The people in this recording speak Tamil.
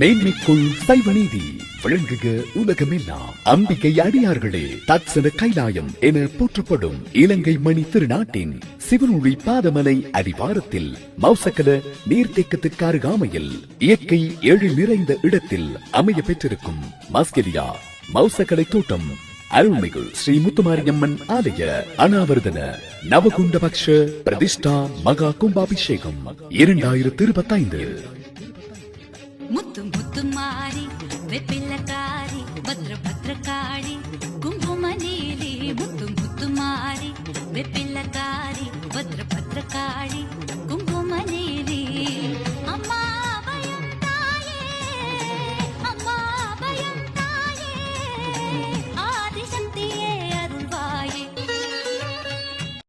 மேன்மைக்குள் சைவநீதி விளங்குக உலகமெல்லாம். அம்பிகை அடியார்களே தட்சண கைலாயம் என போற்றப்படும் இலங்கை மணி திருநாட்டின் சிவனொளி பாதமலை அடிவாரத்தில் மௌசக்கல நீர்த்தேக்கத்திற்கு அருகாமையில் இயற்கை எழில் நிறைந்த இடத்தில் அமைய பெற்றிருக்கும் மஸ்கெலியா மௌசக்கலை தோட்டம். அருள்மிகு ஸ்ரீ முத்துமாரியம்மன் ஆலய அனாவர்தன நவகுண்டபக்ஷ பிரதிஷ்டா மகா கும்பாபிஷேகம் இரண்டாயிரத்தி இருபத்தைந்து. ముత్తు ముత్తు మారి వెప్పిల్ల కారి భద్ర భద్ర కాళి కుంకుమ నీలి ముత్తు ముత్తు మారి వెప్పిల్ల భద్ర భద్ర